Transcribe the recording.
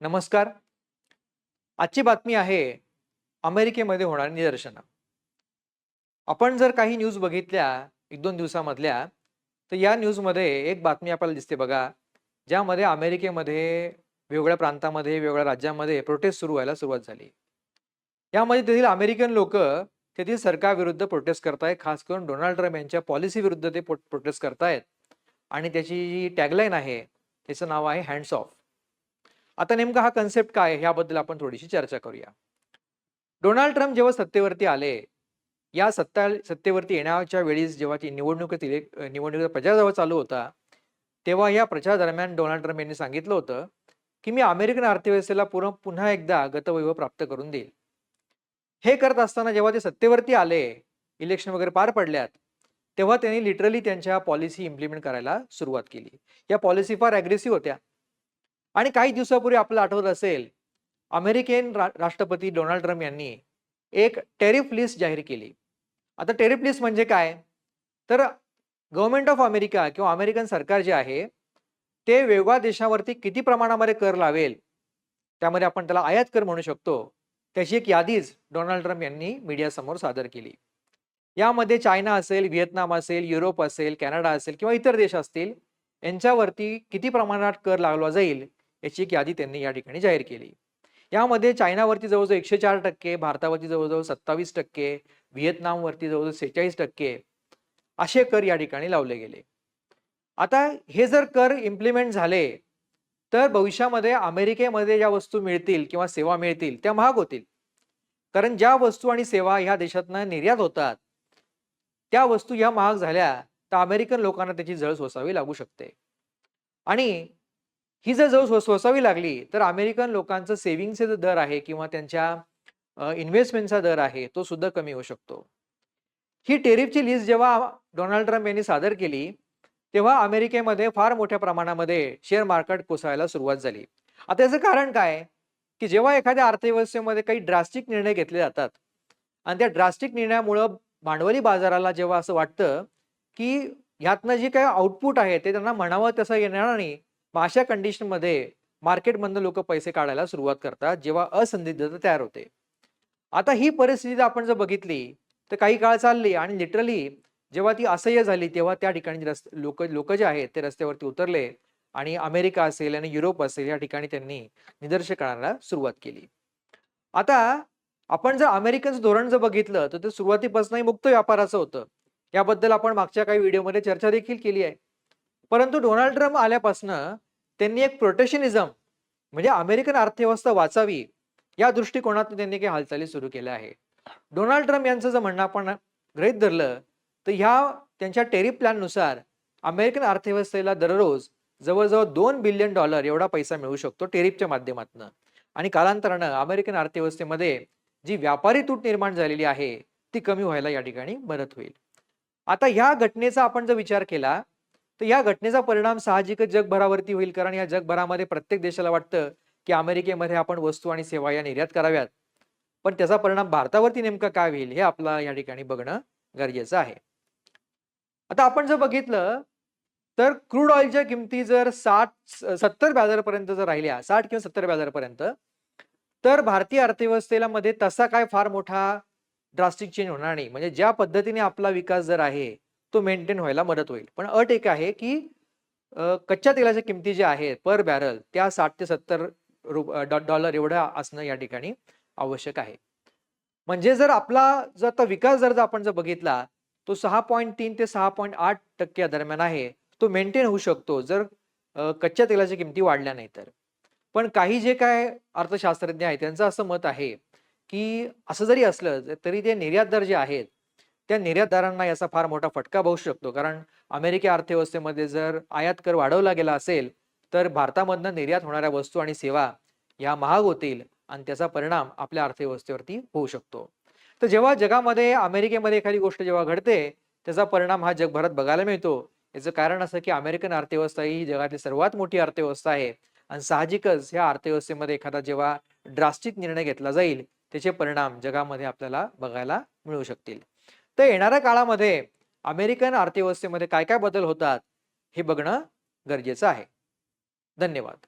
नमस्कार. आजची बातमी आहे अमेरिकेमध्ये होणार निदर्शनं. आपण जर काही न्यूज बघितल्या एक दोन दिवसामधल्या तर या न्यूजमध्ये एक बातमी आपल्याला दिसते बघा ज्यामध्ये अमेरिकेमध्ये वेगवेगळ्या प्रांतामध्ये वेगवेगळ्या राज्यामध्ये प्रोटेस्ट सुरू व्हायला सुरुवात झाली. यामध्ये तेथील अमेरिकन लोक तेथील सरकारविरुद्ध प्रोटेस्ट करतायत खास करून डोनाल्ड ट्रम्प यांच्या पॉलिसीविरुद्ध ते प्रोटेस्ट करतायत. आणि त्याची जी टॅगलाईन आहे त्याचं नाव आहे हँड्स ऑफ आता नेमका हा कन्सेप्ट काय आहे ह्याबद्दल आपण थोडीशी चर्चा करूया. डोनाल्ड ट्रम्प जेव्हा सत्तेवरती आले या सत्ता सत्तेवरती येण्याच्या वेळी जेव्हा ती निवडणुकीतील निवडणुकीचा प्रचार जेव्हा चालू होता तेव्हा या प्रचार दरम्यान डोनाल्ड ट्रम्प यांनी सांगितलं होतं की मी अमेरिकन अर्थव्यवस्थेला पूर्ण पुन्हा एकदा गतवैभव प्राप्त करून देईल. हे करत असताना जेव्हा ते सत्तेवरती आले इलेक्शन वगैरे पार पडल्यात तेव्हा त्यांनी लिटरली त्यांच्या पॉलिसी इम्प्लिमेंट करायला सुरुवात केली. या पॉलिसी फार अग्रेसिव्ह होत्या. आणि काही दिवसापूर्वी आपलं आठवत असेल अमेरिकन रा राष्ट्रपती डोनाल्ड ट्रम्प यांनी एक टेरिफ लिस्ट जाहीर केली. आता टेरिफ लिस्ट म्हणजे काय? तर गव्हर्नमेंट ऑफ अमेरिका किंवा अमेरिकन सरकार जे आहे ते वेगळ्या देशावरती किती प्रमाणामध्ये कर लावेल त्यामध्ये आपण त्याला आयात कर म्हणू शकतो त्याची एक यादीच डोनाल्ड ट्रम्प यांनी मीडियासमोर सादर केली. यामध्ये चायना असेल व्हिएतनाम असेल युरोप असेल कॅनडा असेल किंवा इतर देश असतील यांच्यावरती किती प्रमाणात कर लावला जाईल याची एक यादी त्यांनी या ठिकाणी जाहीर केली. यामध्ये चायनावरती जवळजवळ एकशे चार टक्के भारतावरती जवळजवळ सत्तावीस टक्के व्हिएतनामवरती जवळजवळ सेहेचाळीस टक्के असे कर या ठिकाणी लावले गेले. आता हे जर कर इम्प्लिमेंट झाले तर भविष्यामध्ये अमेरिकेमध्ये ज्या वस्तू मिळतील किंवा सेवा मिळतील त्या महाग होतील. कारण ज्या वस्तू आणि सेवा ह्या देशातनं निर्यात होतात त्या वस्तू ह्या महाग झाल्या तर अमेरिकन लोकांना त्याची जळ सोसावी लागू शकते. आणि ही जर जर सोसावी लागली तर अमेरिकन लोकांचं सेव्हिंगचे जो दर आहे किंवा त्यांच्या इन्व्हेस्टमेंटचा दर आहे तो सुद्धा कमी होऊ शकतो. ही टेरिफची लिस्ट जेव्हा डोनाल्ड ट्रम्प यांनी सादर केली तेव्हा अमेरिकेमध्ये फार मोठ्या प्रमाणामध्ये शेअर मार्केट कोसळायला सुरुवात झाली. आता याचं कारण काय? की जेव्हा एखाद्या अर्थव्यवस्थेमध्ये काही ड्रास्टिक निर्णय घेतले जातात आणि त्या ड्रास्टिक निर्णयामुळं भांडवली बाजाराला जेव्हा असं वाटतं की ह्यातनं जे काही आउटपुट आहे ते त्यांना म्हणावं तसं येणार नाही मग अशा कंडिशनमध्ये मार्केटमधनं लोक पैसे काढायला सुरुवात करतात जेव्हा असंदिग्धता तयार होते. आता ही परिस्थिती आपण जर बघितली तर काही काळ चालली आणि लिटरली जेव्हा ती असह्य झाली तेव्हा त्या ठिकाणी रस्ते लोक लोक जे आहेत ते रस्त्यावरती उतरले आणि अमेरिका असेल आणि युरोप असेल या ठिकाणी त्यांनी निदर्श करायला सुरुवात केली. आता आपण जर अमेरिकन धोरण जर बघितलं तर ते सुरुवातीपासूनही मुक्त व्यापाराचं होतं. याबद्दल आपण मागच्या काही व्हिडिओमध्ये चर्चा देखील केली आहे. परंतु डोनाल्ड ट्रम्प आल्यापासनं त्यांनी एक प्रोटेक्शनिझम म्हणजे अमेरिकन अर्थव्यवस्था वाचावी या दृष्टिकोनातून त्यांनी काही हालचाली सुरू केल्या आहे डोनाल्ड ट्रम्प यांचं जर म्हणणं आपण गृहित धरलं तर ह्या त्यांच्या टेरिफ प्लॅननुसार अमेरिकन अर्थव्यवस्थेला दररोज जवळजवळ दोन बिलियन डॉलर एवढा पैसा मिळू शकतो टेरिफच्या माध्यमातून. आणि कालांतरानं अमेरिकन अर्थव्यवस्थेमध्ये जी व्यापारी तूट निर्माण झालेली आहे ती कमी व्हायला या ठिकाणी मदत होईल. आता ह्या घटनेचा आपण जर विचार केला तर या घटनेचा परिणाम साहजिकच जगभरावरती होईल कारण या जगभरामध्ये प्रत्येक देशाला वाटतं की अमेरिकेमध्ये आपण वस्तू आणि सेवा या निर्यात कराव्यात. पण त्याचा परिणाम भारतावरती नेमका काय होईल हे आपला या ठिकाणी बघणं गरजेचं आहे. आता आपण जर बघितलं तर क्रूड ऑइलच्या किमती जर साठ सत्तर व्याजापर्यंत जर राहिल्या साठ किंवा सत्तर व्याजापर्यंत तर भारतीय अर्थव्यवस्थेला मध्ये तसा काय फार मोठा ड्रास्टिक चेंज होणार नाही. म्हणजे ज्या पद्धतीने आपला विकास जर आहे तो मेंटेन व्हायला मदत होईल. पण अट एक आहे की कच्च्या तेलाच्या किमती ज्या आहेत पर बॅरल त्या साठ ते सत्तर डॉलर एवढं असणं या ठिकाणी आवश्यक आहे. म्हणजे जर आपला जर आता विकास जर आपण जर बघितला तो सहा पॉईंट तीन ते सहा पॉईंट आठ टक्क्या दरम्यान आहे तो मेंटेन होऊ शकतो जर कच्च्या तेलाच्या किमती वाढल्या नाही तर. पण काही जे काय अर्थशास्त्रज्ञ आहेत त्यांचं असं मत आहे की असं जरी असलं तरी ते निर्यातदार जे आहेत त्या निर्यातदारांना याचा फार मोठा फटका बसू शकतो. कारण अमेरिकी अर्थव्यवस्थेमध्ये जर आयात कर वाढवला गेला असेल तर भारतामधनं निर्यात होणाऱ्या वस्तू आणि सेवा या महाग होतील आणि त्याचा परिणाम आपल्या अर्थव्यवस्थेवरती होऊ शकतो. तर जेव्हा जगामध्ये अमेरिकेमध्ये एखादी गोष्ट जेव्हा घडते त्याचा परिणाम हा जगभरात बघायला मिळतो. याचं कारण असं की अमेरिकन अर्थव्यवस्था ही जगातली सर्वात मोठी अर्थव्यवस्था आहे आणि साहजिकच ह्या अर्थव्यवस्थेमध्ये एखादा जेव्हा ड्रास्टिक निर्णय घेतला जाईल त्याचे परिणाम जगामध्ये आपल्याला बघायला मिळू शकतील. तर येणाऱ्या काळामध्ये अमेरिकन अर्थव्यवस्थेमध्ये काय काय बदल होतात हे बघणं गरजेचं आहे. धन्यवाद.